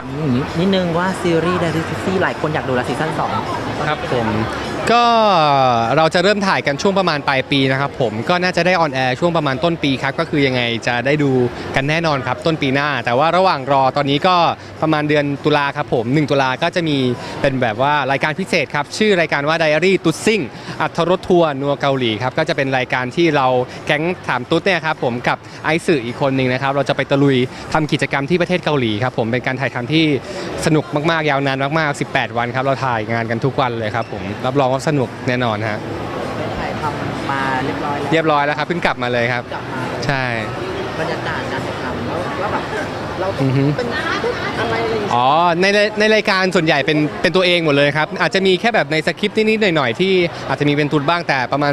ครับนิดนึงว่าซีรีส์ดาริซี่หลายคนอยากดูและซีซั่นสองครับผมก็เราจะเริ่มถ่ายกันช่วงประมาณปลายปีนะครับผมก็น่าจะได้ออนแอร์ช่วงประมาณต้นปีครับก็คือยังไงจะได้ดูกันแน่นอนครับต้นปีหน้า แต่ว่าระหว่างรอตอนนี้ก็ประมาณเดือนตุลาครับผม 1 ตุลาก็จะมีเป็นแบบว่ารายการพิเศษครับชื่อรายการว่า Diary ตุ๊ดซิ่ง อัธรสทัวร์นัวเกาหลีครับก็จะเป็นรายการที่เราแก๊งถามตุ๊ดเนี่ยครับผมกับไอซ์สื่ออีกคนหนึ่งนะครับเราจะไปตะลุยทำกิจกรรมที่ประเทศเกาหลีครับผมเป็นการถ่ายทำที่สนุกมากๆยาวนานมากๆ 18 วันครับเราถ่ายงานกันทุกวันเลยครับผมรับรองว่าสนุกแน่นอนฮะถ่ายทำมาเรียบร้อยแล้วเรียบร้อยแล้วครับเพิ่งกลับมาเลยครับกลับมาใช่บรรยากาศการถ่ายทำแล้วว่าแบบ เราอือฮึเป็นอะไรอะไรอย่างเงี้ยอ๋อในในรายการส่วนใหญ่เป็นเป็นตัวเองหมดเลยครับ อาจจะมีแค่แบบในสคริปต์นิดๆหน่อยๆที่อาจจะมีเป็นตุนบ้างแต่ประมาณ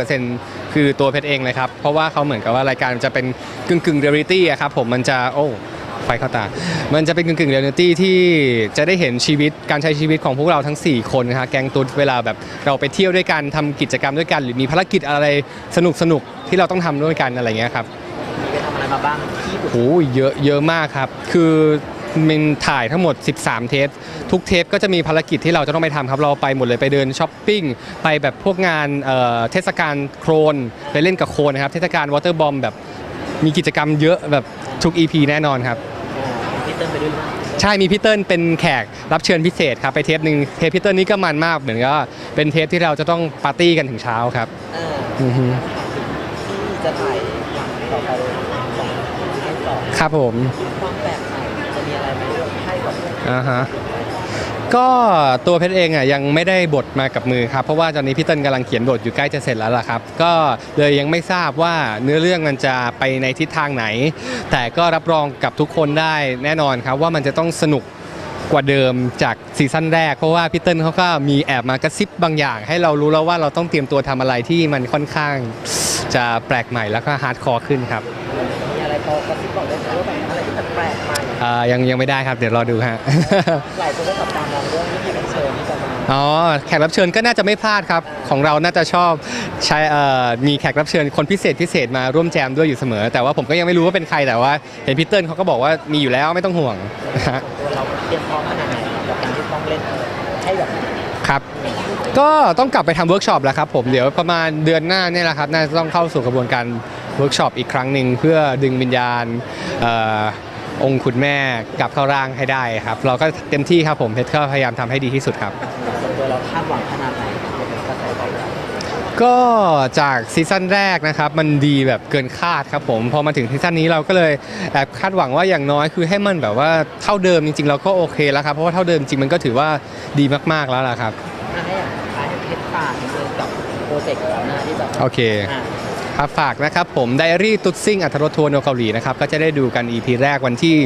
80-90%คือตัวเพชรเองเลยครับ เพราะว่าเขาเหมือนกับว่ารายการจะเป็นกึ่งกึ่งเรียลิตี้อะครับผมมันจะโอ้ไฟเข้าตา มันจะเป็นกึ่งกึ่งเรียลิตี้ที่จะได้เห็นชีวิตการใช้ชีวิตของพวกเราทั้ง 4 คนนะฮะแก๊งตุ๊ดเวลาแบบเราไปเที่ยวด้วยกันทำกิจกรรมด้วยกัน หรือมีภารกิจอะไรสนุกสนุกๆที่เราต้องทำด้วยกันอะไรเงี้ยครับ ไปทำอะไรมาบ้างที่บุตร โอ้ยเยอะเยอะมากครับ คือมันถ่ายทั้งหมด 13 เทป ทุกเทปก็จะมีภารกิจที่เราจะต้องไปทำครับ เราไปหมดเลยไปเดินช้อปปิ้ง ไปแบบพวกงานเอ่อเทศกาลโครน ไปเล่นกับโครนนะครับ เทศกาลวอเตอร์บอมแบบมีกิจกรรมเยอะแบบทุก EP แน่นอนครับพี่เติ้ลไปด้วยหรือเปล่าใช่มีพี่เติ้ลเป็นแขกรับเชิญพิเศษครับ ไปเทปหนึ่งเทปพี่เติ้ลนี่ก็มันมากเหมือนก็เป็นเทปที่เราจะต้องปาร์ตี้กันถึงเช้าครับเอออือฮึที่จะถ่ายหลังต่อไปสองซีซั่นสอง ครับผมความแปลกใหม่จะมีอะไรไหมให้กับอ่าฮะก็ตัวเพชรเองอะยังไม่ได้บทมากับมือครับ เพราะว่าตอนนี้พี่เติ้ลกำลังเขียนบทอยู่ใกล้จะเสร็จแล้วล่ะครับ ก็เลยยังไม่ทราบว่าเนื้อเรื่องมันจะไปในทิศทางไหน แต่ก็รับรองกับทุกคนได้แน่นอนครับว่ามันจะต้องสนุกกว่าเดิมจากซีซั่นแรก เพราะว่าพี่เติ้ลเขาก็มีแอบมากระซิบบางอย่าง ให้เรารู้แล้วว่าเราต้องเตรียมตัวทำอะไรที่มันค่อนข้าง จะแปลกใหม่แล้วก็ฮาร์ดคอร์ขึ้นครับมีอะไร พอกระซิบบอกได้ไหมว่าแบบอะไรที่แปลกใหม่อ่ายังยังไม่ได้ครับเดี๋ยวรอดูฮะ หลายคนก็จับตามองเรื่องที่แขกรับเชิญที่จะมาอ๋อแขกรับเชิญก็น่าจะไม่พลาดครับ ของเราน่าจะชอบใช้เอ่อมีแขกรับเชิญคนพิเศษพิเศษมาร่วมแจมด้วยอยู่เสมอ แต่ว่าผมก็ยังไม่รู้ว่าเป็นใครแต่ว่าเห็นพีเติ้ลเขาก็บอกว่ามีอยู่แล้วไม่ต้องห่วงนะฮะ ตัวเราเตรียมพร้อมขนาดไหนกับการที่ต้องเล่นให้แบบครับ ก็ต้องกลับไปทำเวิร์กช็อปแล้วครับผม เดี๋ยวประมาณเดือนหน้าเนี่ยแหละครับ น่าจะต้องเข้าสู่กระบวนการ เวิร์กช็อปอีกครั้งหนึ่งเพื่อดึงวิญญาณเอ่อองค์คุณแม่กลับเข้าร่างให้ได้ครับ เราก็เต็มที่ครับผมเพชรก็พยายามทำให้ดีที่สุดครับส่วนตัวเราคาดหวังขนาดไหนกับกระแสตอบรับก็จากซีซั่นแรกนะครับ มันดีแบบเกินคาดครับผมพอมาถึงซีซั่นนี้เราก็เลยแอบคาดหวังว่าอย่างน้อยคือให้มันแบบว่าเท่าเดิมจริงๆ เราก็โอเคแล้วครับเพราะว่าเท่าเดิมจริงมันก็ถือว่าดีมากๆแล้วล่ะครับถ้าให้อย่างท้ายให้เพชรฝากนิดนึงกับโปรเจกต์ของเราหน้าที่แบบโอเคอะ ครับฝากนะครับผมไดอารี่ตุ๊ดซิ่งอัธรทัวร์โนเกาหลีนะครับก็จะได้ดูกัน EP แรกวันที่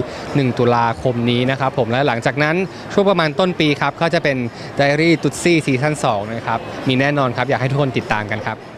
1 ตุลาคมนี้นะครับผมและหลังจากนั้นช่วงประมาณต้นปีครับก็จะเป็นไดอารี่ตุ๊ดซี่ซีซั่น2นะครับมีแน่นอนครับอยากให้ทุกคนติดตามกันครับ